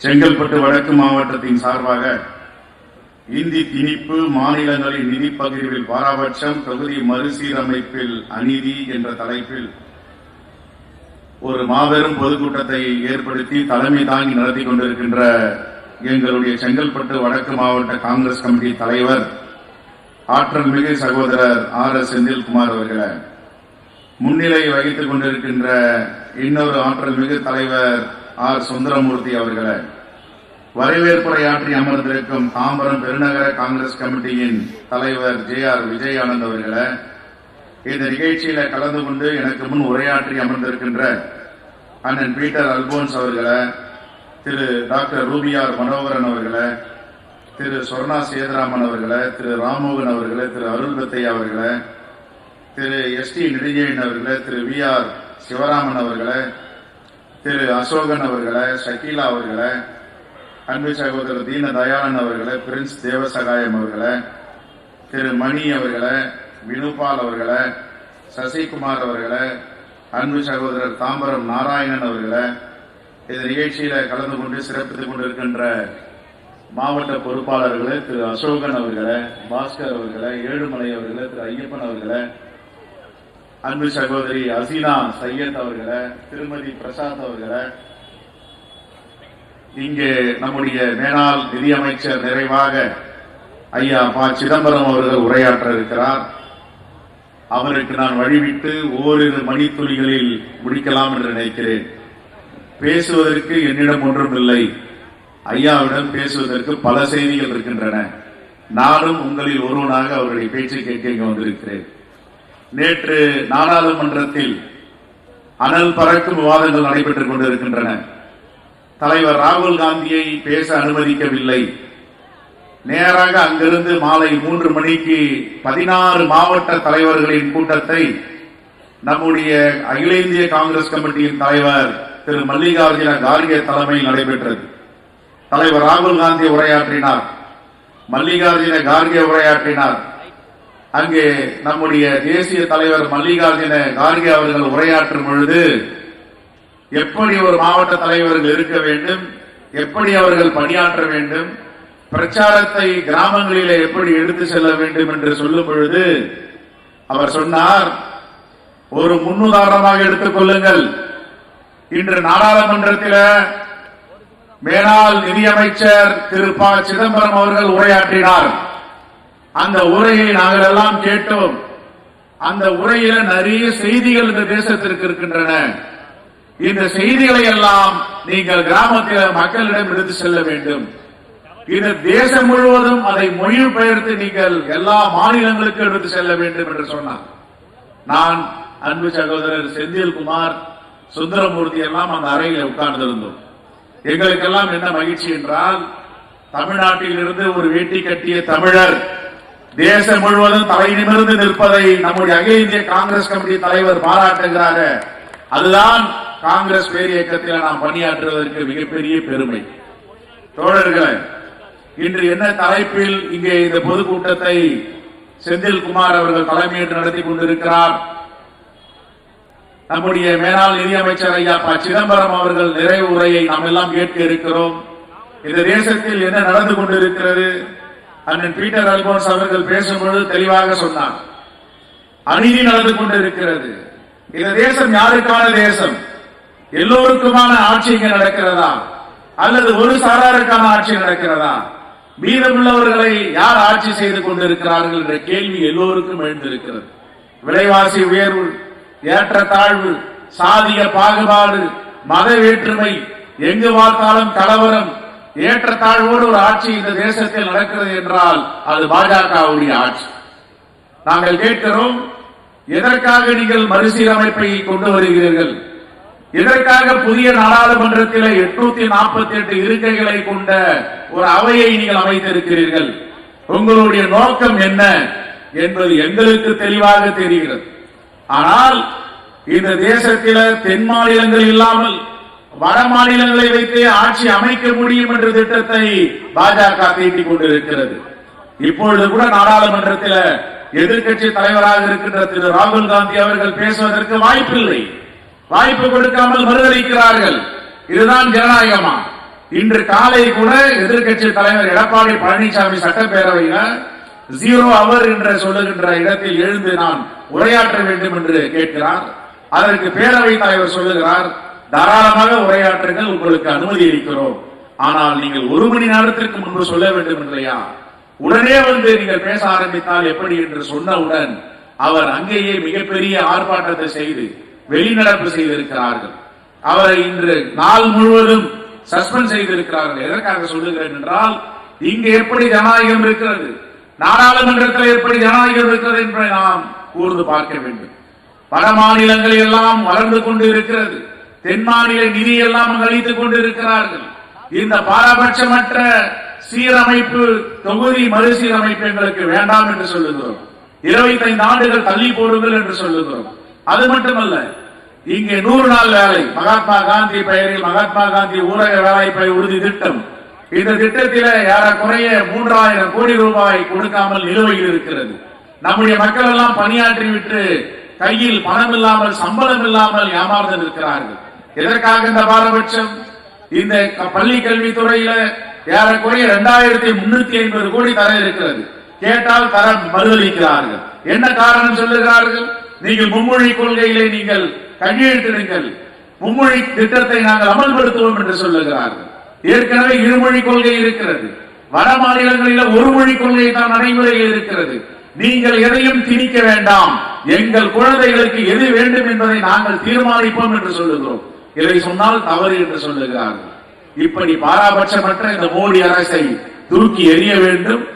செங்கல்பட்டு வடக்கு மாவட்டத்தின் சார்பாக இந்தி திணிப்பு மாநிலங்களின் நிதி பகிர்வில் பாராபட்சம் தொகுதி மறுசீரமைப்பில் அநீதி என்ற தலைப்பில் ஒரு மாபெரும் பொதுக்கூட்டத்தை ஏற்படுத்தி தலைமை தாங்கி நடத்தி கொண்டிருக்கின்ற எங்களுடைய செங்கல்பட்டு வடக்கு மாவட்ட காங்கிரஸ் கமிட்டி தலைவர் ஆற்றல் மிகு சகோதரர் ஆர் எஸ் செந்தில்குமார் அவர்களை முன்னிலை வகித்துக் கொண்டிருக்கின்ற இன்னொரு ஆற்றல் மிகு தலைவர் ஆர். சுந்தரமூர்த்தி அவர்களை வரவேற்புரையாற்றி அமர்ந்திருக்கும் தாம்பரம் பெருநகர காங்கிரஸ் கமிட்டியின் தலைவர் ஜே ஆர். விஜயானந்த் அவர்களை இந்த நிகழ்ச்சியில கலந்து கொண்டு எனக்கு முன் உரையாற்றி அமர்ந்திருக்கின்ற அண்ணன் பீட்டர் அல்போன்ஸ் அவர்களை திரு டாக்டர் ரூபியார் மனோகரன் அவர்களை திரு சொர்ணா சேதுராமன் அவர்களை திரு ராமோகன் அவர்களை திரு அருள் பெத்தையா அவர்களை திரு எஸ் டி நெடுஞ்செழியன் அவர்களை திரு வி ஆர். சிவராமன் அவர்களை திரு அசோகன் அவர்களை ஷக்கீலா அவர்களை அன்பு சகோதரர் தீன தயாளன் அவர்களை பிரின்ஸ் தேவசகாயம் அவர்களை திரு மணி அவர்களை வினுபால் அவர்களை சசிகுமார் அவர்களை அன்பு சகோதரர் தாம்பரம் நாராயணன் அவர்களை இந்த நிகழ்ச்சியில கலந்து கொண்டு சிறப்பித்துக் கொண்டிருக்கின்ற மாவட்ட பொறுப்பாளர்களை திரு அசோகன் அவர்களை பாஸ்கர் அவர்களை ஏழுமலை அவர்களை திரு ஐயப்பன் அவர்களை அன்பு சகோதரி அசீனா சையத் அவர்களை திருமதி பிரசாத் அவர்களை இங்கே நம்முடைய மேலாள் நிதியமைச்சர் நிறைவாக ஐயா ப. சிதம்பரம் அவர்கள் உரையாற்ற இருக்கிறார். அவருக்கு நான் வழிவிட்டு ஓரிரு மணித்துளிகளில் முடிக்கலாம் என்று நினைக்கிறேன். பேசுவதற்கு என்னிடம் ஒன்றும் இல்லை. ஐயாவிடம் பேசுவதற்கு பல செய்திகள் இருக்கின்றன. நானும் உங்களில் ஒருவனாக அவருடைய பேச்சை கேட்க இங்கு வந்திருக்கிறேன். நேற்று நாடாளுமன்றத்தில் அனல் பறக்கும் விவாதங்கள் நடைபெற்றுக் கொண்டிருக்கின்றன. தலைவர் ராகுல் காந்தியை பேச அனுமதிக்கவில்லை. நேராக அங்கிருந்து மாலை மூன்று மணிக்கு பதினாறு மாவட்ட தலைவர்களின் கூட்டத்தை நம்முடைய அகில இந்திய காங்கிரஸ் கமிட்டியின் தலைவர் திரு மல்லிகார்ஜுன கார்கே தலைமையில் நடைபெற்றது. தலைவர் ராகுல் காந்தி உரையாற்றினார். மல்லிகார்ஜுன கார்கே உரையாற்றினார். அங்கே நம்முடைய தேசிய தலைவர் மல்லிகார்ஜுன கார்கே அவர்கள் உரையாற்றும் பொழுது எப்படி ஒரு மாவட்ட தலைவர்கள் இருக்க வேண்டும் எப்படி அவர்கள் பணியாற்ற வேண்டும் பிரச்சாரத்தை கிராமங்களிலே எப்படி எடுத்து செல்ல வேண்டும் என்று சொல்லும் பொழுது அவர் சொன்னார் ஒரு முன்னுதாரணமாக எடுத்துக் கொள்ளுங்கள். இன்று நாடாளுமன்றத்தில் மேலாள் நிதியமைச்சர் திரு ப. சிதம்பரம் அவர்கள் உரையாற்றினார். அந்த உரையை நாங்கள் எல்லாம் கேட்டோம். அந்த உரையில நிறைய செய்திகள் இந்த தேசத்திற்கு இருக்கின்றன. இந்த செய்திகளை எல்லாம் நீங்கள் கிராமத்தில் மக்களிடம் எடுத்து செல்ல வேண்டும். இந்த தேசம் முழுவதும் அதை மொழிபெயர்த்து நீங்கள் எல்லா மாநிலங்களுக்கும் எடுத்து செல்ல வேண்டும் என்று சொன்னார். நான் அன்பு சகோதரர் செந்தில்குமார் சுந்தரமூர்த்தி எல்லாம் அந்த அறையில் உட்கார்ந்திருந்தோம். எங்களுக்கெல்லாம் என்ன மகிழ்ச்சி என்றால் தமிழ்நாட்டில் இருந்து ஒரு வேட்டி கட்டிய தமிழர் தேசம் முழுவதும் தலை நிமிர்ந்து நிற்பதை நம்முடைய அகில இந்திய காங்கிரஸ் கமிட்டி தலைவர் பாராட்டுகிறார. அதுதான் காங்கிரஸ் பேர் இயக்கத்தில் நாம் பணியாற்றுவதற்கு மிகப்பெரிய பெருமை. தோழர்களே இன்று என்ன தலைப்பில் இங்கே இந்த பொதுக்கூட்டத்தை செந்தில்குமார் அவர்கள் தலைமையேற்று நடத்தி கொண்டிருக்கிறார். நம்முடைய மேலாள் நிதியமைச்சர் ஐயா ப. சிதம்பரம் அவர்கள் நிறைவு உரையை நாம் எல்லாம் கேட்க இருக்கிறோம். இந்த தேசத்தில் என்ன நடந்து கொண்டிருக்கிறது? அண்ணன் பீட்டர் அல்போன்ஸ் அவர்கள் பேசும்பொழுது தெளிவாக சொன்னார் அநீதி நடந்து கொண்டிருக்கிறது. இந்த தேசம் யாருக்கான தேசம்? எல்லோருக்குமான ஆட்சி இங்க நடக்கிறதா? அல்லது ஒரு சாராருக்கான ஆட்சி நடக்கிறதா? மீதமுள்ளவர்களை யார் ஆட்சி செய்து கொண்டிருக்கிறார்கள் என்ற கேள்வி எல்லோருக்கும் எழுந்திருக்கிறது. விலைவாசி உயர்வு ஏற்றத்தாழ்வு சாதிய பாகுபாடு மத வேற்றுமை எங்கு பார்த்தாலும் கலவரம் ஏற்றத்தாழ்வோடு ஒரு ஆட்சி இந்த தேசத்தில் நடக்கிறது என்றால் அது பாஜகவுடைய ஆட்சி. நாங்கள் கேட்கிறோம் எதற்காக நீங்கள் மறுசீரமைப்பை கொண்டு வருகிறீர்கள்? இதற்காக புதிய நாடாளுமன்றத்தில் எட்நூத்தி நாற்பத்தி எட்டு இருக்கைகளை கொண்ட ஒரு அவையை நீங்கள் அமைத்திருக்கிறீர்கள்? உங்களுடைய நோக்கம் என்ன என்பது எங்களுக்கு தெளிவாக தெரிகிறது. ஆனால் இந்த தேசத்தில தென் மாநிலங்கள் இல்லாமல் வட மாநிலங்களை வைத்தே ஆட்சி அமைக்க முடியும் என்ற திட்டத்தை பாஜக தீட்டிக் கொண்டிருக்கிறது. இப்பொழுது கூட நாடாளுமன்றத்தில் எதிர்க்கட்சி தலைவராக இருக்கின்ற திரு ராகுல் காந்தி அவர்கள் பேசுவதற்கு வாய்ப்பில்லை. வாய்ப்பு கொடுக்காமல் மறுதளிக்கிறார்கள். இதுதான் ஜனநாயகமா? இன்று காலை கூட எதிர்க்கட்சி தலைவர் எடப்பாடி பழனிசாமி சட்டப்பேரவையில ஜீரோ அவர் என்று சொல்லுகின்ற இடத்தில் எழுந்து நான் உரையாற்ற வேண்டும் என்று கேட்கிறார். அதற்கு பேரவை தலைவர் சொல்லுகிறார் தாராளமாக உரையாற்றுங்கள் உங்களுக்கு அனுமதி அளிக்கிறோம். ஆனால் நீங்கள் ஒரு மணி நேரத்திற்கு முன்பு சொல்ல வேண்டும் இல்லையா? உடனே வந்து நீங்கள் பேச ஆரம்பித்தால் எப்படி என்று சொன்னவுடன் அவர் அங்கேயே மிகப்பெரிய ஆர்ப்பாட்டத்தை செய்து வெளிநடப்பு செய்திருக்கிறார்கள். அவரை இன்று நாள் முழுவதும் சஸ்பெண்ட் செய்திருக்கிறார்கள். எதற்காக சொல்லுகிறேன் என்றால் இங்கு எப்படி ஜனநாயகம் இருக்கிறது? நாடாளுமன்றத்தில் எப்படி ஜனநாயகம் இருக்கிறது என்பதை நாம் கூர்ந்து பார்க்க வேண்டும். பல மாநிலங்கள் எல்லாம் வளர்ந்து கொண்டு இருக்கிறது. தென் மாநில நிதி எல்லாம் இருக்கிறார்கள் இந்த பாரபட்சமற்ற சீரமைப்பு தொகுதி மறுசீரமைப்பு எங்களுக்கு வேண்டாம் என்று சொல்லுகிறோம். இருபத்தைந்து ஆண்டுகள் தள்ளி போடுங்கள் என்று சொல்லுகிறோம். அது மட்டுமல்ல இங்கே நூறு நாள் வேலை மகாத்மா காந்தி பெயரில் மகாத்மா காந்தி ஊரக வேலைப்பை உறுதி திட்டம். இந்த திட்டத்தில ஏறக்குறைய மூன்றாயிரம் கோடி ரூபாய் கொடுக்காமல் நிலுவையில் இருக்கிறது. நம்முடைய மக்கள் எல்லாம் பணியாற்றி விட்டு கையில் பணம் இல்லாமல் சம்பளம் இல்லாமல் ஏமாந்து இருக்கிறார்கள் எதற்காக இந்த பாரபட்சம்? இந்த பள்ளி கல்வித்துறையில ஏறக்குறைய இரண்டாயிரத்தி முன்னூத்தி ஐம்பது கோடி தர இருக்கிறது. கேட்டால் தர மறுதளிக்கிறார்கள் என்ன காரணம் சொல்லுகிறார்கள்? நீங்கள் மும்மொழி கொள்கையிலே நீங்கள் கையெழுத்திடுங்கள். மும்மொழி திட்டத்தை நாங்கள் அமல்படுத்துவோம் என்று சொல்லுகிறார்கள். ஏற்கனவே இருமொழி கொள்கை இருக்கிறது. வட மாநிலங்களில் ஒரு மொழி கொள்கை தான் நடைமுறையில் இருக்கிறது. நீங்கள் எதையும் திணிக்க வேண்டாம். எங்கள் குழந்தைகளுக்கு எது வேண்டும் என்பதை நாங்கள் தீர்மானிப்போம் என்று சொல்லுகிறோம். இதை சொன்னால் தவறு என்று சொல்லுகிறார்கள். இப்படி பாராபட்சமற்ற இந்த மோடி அரசை தூக்கி எறிய வேண்டும்.